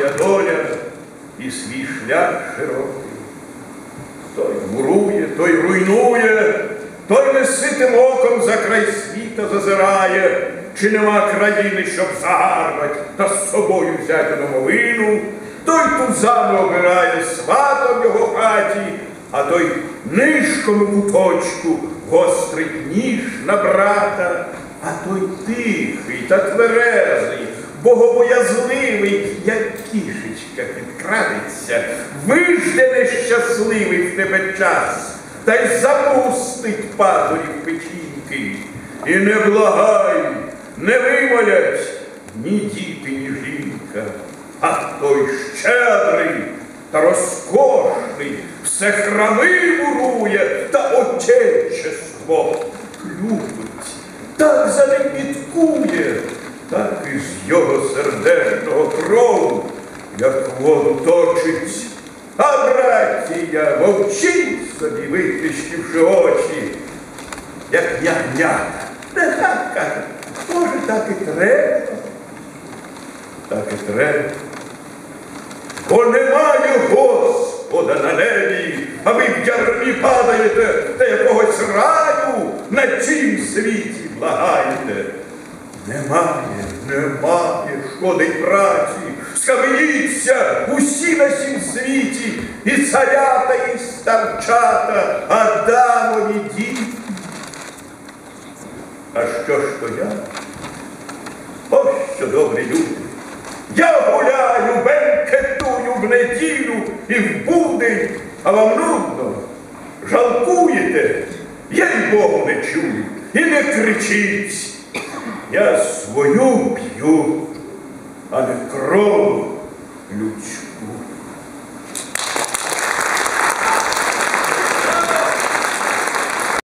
своя доля і свій шлях широкий. Той мурує, той руйнує, той неситим оком за край світа зазирає, чи нема країни, щоб загарбать та з собою взяти домовину, той тузами обирає свата в його хаті, а той нишком у куточку гострить ніж на брата, а той тихий та тверезий, богобоязливий, як кішечка підкрадеться, вижде нещасливий в тебе час, та й запустить пазурів печінки. І не благай, не вимолять ні діти, ні жінка, а той щедрий та розкошний, все храми мурує та отечество любить, так за так і з його сердечного крову, як воду точить. А братія мовчить собі, витріщивши очі, як ягнята. Нехай каже, може, так і треба. Так і треба. Бо немає Господа на небі, а ви в ярмі падаєте та якогось раю на цім світі благаєте. Немає, немає шкодить праці, скам'ніться усі на сім світі, і царята, і старчата, Адамові діти. А що ж то я? Ось що добрі люди. Я гуляю, бенкетую в неділю і в будень, а вам нудно. Жалкуєте, я й Богу не чую, і не кричіть. Я свою п'ю, а не кров людську.